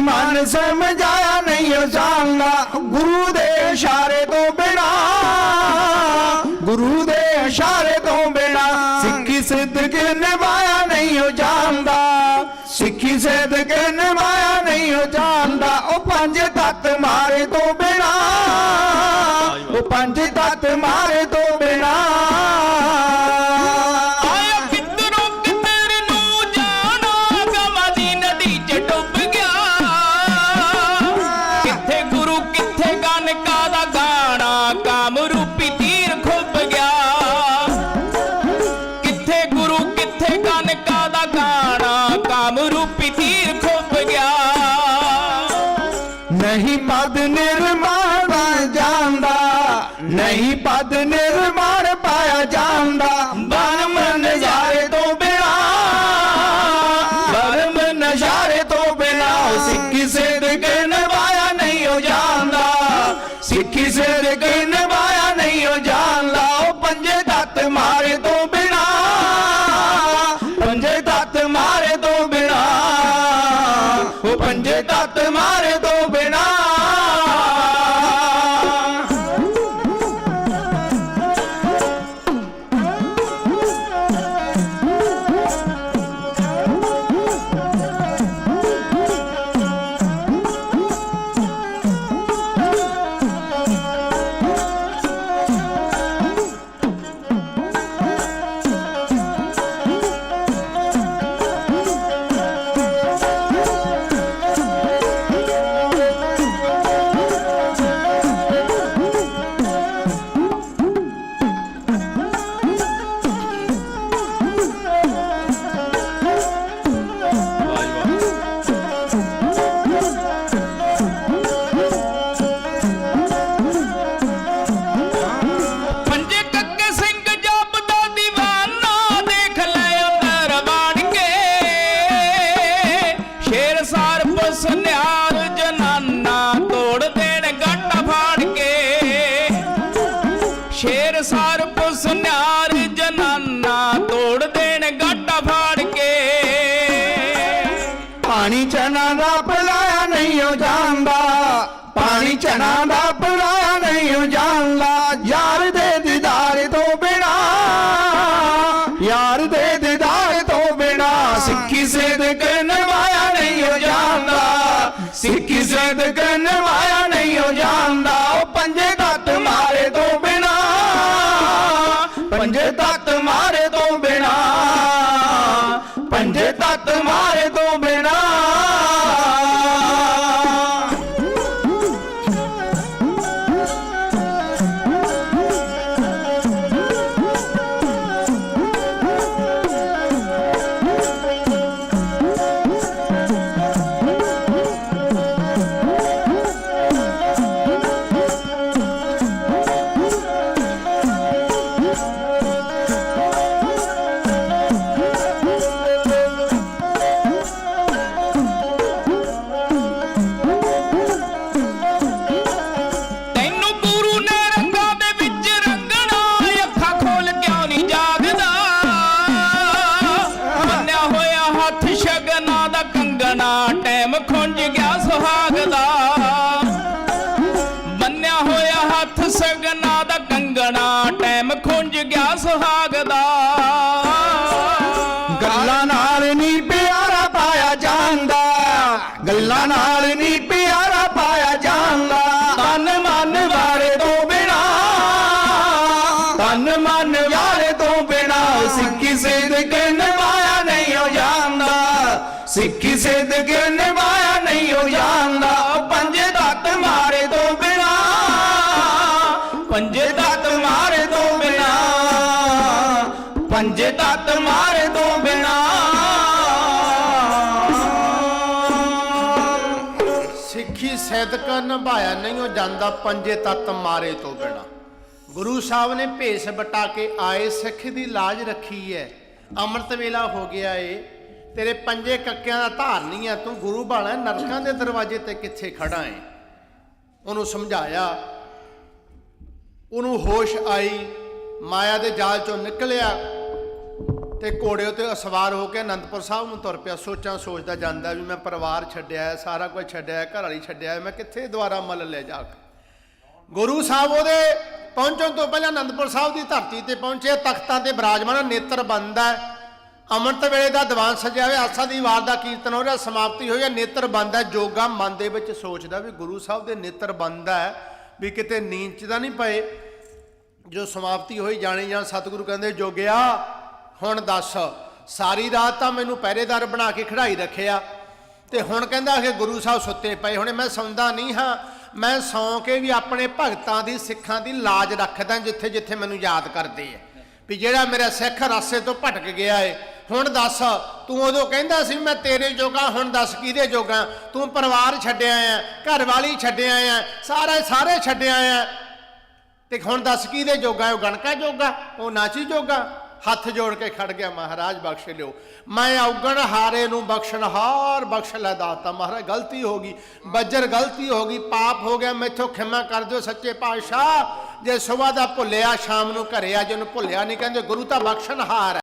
ਮਨ ਸਮਝਾਇਆ ਨਹੀਂ ਉਹ ਗੁਰੂ ਦੇ ਇਸ਼ਾਰੇ ਤੋਂ ਬਿਨਾ, ਗੁਰੂ ਦੇ ਇਸ਼ਾਰੇ ਤੋਂ ਬਿਨਾ ਸਿੱਖੀ ਸਿੱਧਕ ਨਿਭਾਇਆ ਨਹੀਂ ਹੋ ਜਾਂਦਾ ਸਿੱਖੀ ਸਿੱਧਕ ਨਿਭਾਇਆ ਨਹੀਂ ਹੋ ਜਾਣਦਾ। ਉਹ ਪੰਜ ਤੱਤ ਮਾਰੇ ਤੋਂ ਪਾਣੀ ਚਨਾ ਦਾ ਪਿਲਾਇਆ ਨਹੀਂ ਹੋ ਜਾਂਦਾ ਯਾਰ ਦੇ ਦੀਦਾਰ ਤੋਂ ਬਿਨਾ। ਯਾਰ ਦੇ ਦੀਦਾਰ ਤੋਂ ਬਿਨਾ ਸਿੱਖੀ ਸਿੱਧਕ ਨਿਭਾਇਆ ਨਹੀਂ ਹੋ ਜਾਂਦਾ ਸਿੱਖੀ ਸਿੱਧਕ ਨਿਭਾਇਆ ਨਹੀਂ ਹੋ ਜਾਂਦਾ ਉਹ ਪੰਜੇ ਤੱਤ ਮਾਰੇ ਤੋਂ ਬਿਨਾ। ਪੰਜੇ ਤੱਤ ਮਾਰੇ ਸੁਹਾਗ ਦਾ ਗੱਲਾਂ ਨਾਲ ਨਹੀਂ ਪਿਆਰਾ ਪਾਇਆ ਜਾਂਦਾ। ਗੱਲਾਂ ਨਾਲ ਨਹੀਂ ਪਿਆਰਾ ਪਾਇਆ ਜਾਂਦਾ। ਤਨ ਮਨ ਵਾਰੇ ਤੋਂ ਬਿਨਾ। ਤਨ ਮਨ ਵਾਰੇ ਤੋਂ ਬਿਨਾ ਸਿੱਖੀ ਸਿੱਧਕ ਨਿਭਾਇਆ ਨਹੀਂ ਹੋ ਜਾਂਦਾ। ਸਿੱਖੀ ਸਿੱਧਕ ਨਿਭਾਇਆ ਨਹੀਂ ਹੋ ਜਾਂਦਾ। ਪੰਜੇ ਤੱਤ ਮਾਰੇ ਤੋਂ ਬਿਨਾ। ਪੰਜੇ ਪੰਜੇ ਤੱਤ ਮਾਰੇ ਤੋਂ ਬਿਨਾ। ਸਿੱਖੀ ਸੈਦਕ ਨਿਭਾਇਆ ਨਹੀਂ, ਉਹ ਜਾਂਦਾ ਪੰਜੇ ਤੱਤ ਮਾਰੇ ਤੋਂ ਬਿਨਾ। ਗੁਰੂ ਸਾਹਿਬ ਨੇ ਭੇਸ ਬਟਾ ਕੇ ਆਏ, ਸਿੱਖ ਦੀ ਲਾਜ ਰੱਖੀ ਹੈ ਅੰਮ੍ਰਿਤ ਵੇਲਾ ਹੋ ਗਿਆ ਏ। ਤੇਰੇ ਪੰਜੇ ਕੱਕਿਆਂ ਦਾ ਧਾਰ ਨਹੀਂ ਆ ਤੂੰ ਗੁਰੂ ਬਾਲਾ ਨਰਕਾਂ ਦੇ ਦਰਵਾਜ਼ੇ ਤੇ ਕਿੱਥੇ ਖੜਾ ਏ? ਉਹਨੂੰ ਸਮਝਾਇਆ। ਉਹਨੂੰ ਹੋਸ਼ ਆਈ, ਮਾਇਆ ਦੇ ਜਾਲ ਚੋਂ ਨਿਕਲਿਆ। ਤੇ ਘੋੜੇ ਉਤੇ ਸਵਾਰ ਹੋ ਕੇ ਅਨੰਦਪੁਰ ਸਾਹਿਬ ਨੂੰ ਤੁਰ ਪਿਆ। ਸੋਚਾਂ ਸੋਚਦਾ ਜਾਂਦਾ ਵੀ ਮੈਂ ਪਰਿਵਾਰ ਛੱਡਿਆ ਹੈ, ਸਾਰਾ ਕੁਝ ਛੱਡਿਆ ਹੈ, ਘਰ ਵਾਲੀ ਛੱਡਿਆ ਹੈ, ਮੈਂ ਕਿੱਥੇ ਦੁਆਰਾ ਮਲ ਲੈ ਜਾ ਕੇ? ਗੁਰੂ ਸਾਹਿਬ ਉਹਦੇ ਪਹੁੰਚਣ ਤੋਂ ਪਹਿਲਾਂ ਅਨੰਦਪੁਰ ਸਾਹਿਬ ਦੀ ਧਰਤੀ ਤੇ ਪਹੁੰਚੇ ਤਖਤਾਂ ਤੇ ਬਿਰਾਜਮਾਨ ਨੇਤਰ ਬੰਦ ਹੈ। ਅੰਮ੍ਰਿਤ ਵੇਲੇ ਦਾ ਦੀਵਾਨ ਸਜਿਆ ਹੋਇਆ ਆਸਾ ਦੀ ਵਾਰ ਦਾ ਕੀਰਤਨ ਹੋ ਰਿਹਾ ਸਮਾਪਤੀ ਹੋਈ ਹੈ ਨੇਤਰ ਬੰਦ ਹੈ। ਜੋਗਾ ਮਨ ਦੇ ਵਿੱਚ ਸੋਚਦਾ ਵੀ ਗੁਰੂ ਸਾਹਿਬ ਦੇ ਨੇਤਰ ਬੰਦ ਵੀ ਕਿਤੇ ਨੀਂਦ ਚ ਤਾਂ ਨਹੀਂ ਪਏ। ਜੋ ਸਮਾਪਤੀ ਹੋਈ ਜਾਣੀ ਜਾਣ ਸਤਿਗੁਰੂ ਕਹਿੰਦੇ ਜੋਗਿਆ ਹੁਣ ਦੱਸ, ਸਾਰੀ ਰਾਤ ਤਾਂ ਮੈਨੂੰ ਪਹਿਰੇਦਾਰ ਬਣਾ ਕੇ ਖੜਾਈ ਰੱਖਿਆ। ਤੇ ਹੁਣ ਕਹਿੰਦਾ ਕਿ ਗੁਰੂ ਸਾਹਿਬ ਸੁੱਤੇ ਪਏ ਹੁਣੇ, ਮੈਂ ਸੌਂਦਾ ਨਹੀਂ ਹਾਂ। ਮੈਂ ਸੌਂ ਕੇ ਵੀ ਆਪਣੇ ਭਗਤਾਂ ਦੀ, ਸਿੱਖਾਂ ਦੀ ਲਾਜ ਰੱਖਦਾ ਜਿੱਥੇ ਜਿੱਥੇ ਮੈਨੂੰ ਯਾਦ ਕਰਦੇ ਆ। ਵੀ ਜਿਹੜਾ ਮੇਰਾ ਸਿੱਖ ਰਾਸੇ ਤੋਂ ਭਟਕ ਗਿਆ ਏ। ਹੁਣ ਦੱਸ, ਤੂੰ ਉਦੋਂ ਕਹਿੰਦਾ ਸੀ ਮੈਂ ਤੇਰੇ ਜੋਗਾ, ਹੁਣ ਦੱਸ ਕਿਹਦੇ ਜੋਗਾ? ਤੂੰ ਪਰਿਵਾਰ ਛੱਡਿਆ ਆ ਘਰ ਵਾਲੀ ਛੱਡਿਆ ਆ ਸਾਰੇ ਸਾਰੇ ਛੱਡਿਆ ਆ ਤੇ ਹੁਣ ਦੱਸ ਕਿਹਦੇ ਜੋਗਾ, ਉਹ ਗਣਕਾ ਜੋਗਾ, ਉਹ ਨਾਚੀ ਜੋਗਾ? ਹੱਥ ਜੋੜ ਕੇ ਖੜ ਗਿਆ, ਮਹਾਰਾਜ ਬਖਸ਼ ਲਿਓ। ਮੈਂ ਔਗਣ ਹਾਰੇ ਨੂੰ ਬਖਸ਼ਣਹਾਰ ਬਖਸ਼ ਲੈ ਦਾਤਾ। ਮਹਾਰਾਜ, ਗਲਤੀ ਹੋ ਗਈ। ਬੱਜਰ ਗਲਤੀ ਹੋ ਗਈ, ਪਾਪ ਹੋ ਗਿਆ। ਮੈਥੋਂ ਖਿਮਾ ਕਰ ਦਿਓ ਸੱਚੇ ਪਾਤਸ਼ਾਹ। ਜੇ ਸੁਬਾਹ ਦਾ ਭੁੱਲਿਆ, ਸ਼ਾਮ ਨੂੰ ਘਰੇ ਆ ਜਿਹਨੂੰ ਭੁੱਲਿਆ ਨਹੀਂ, ਕਹਿੰਦੇ ਗੁਰੂ ਤਾਂ ਬਖਸ਼ਣ ਹਾਰ ਹੈ।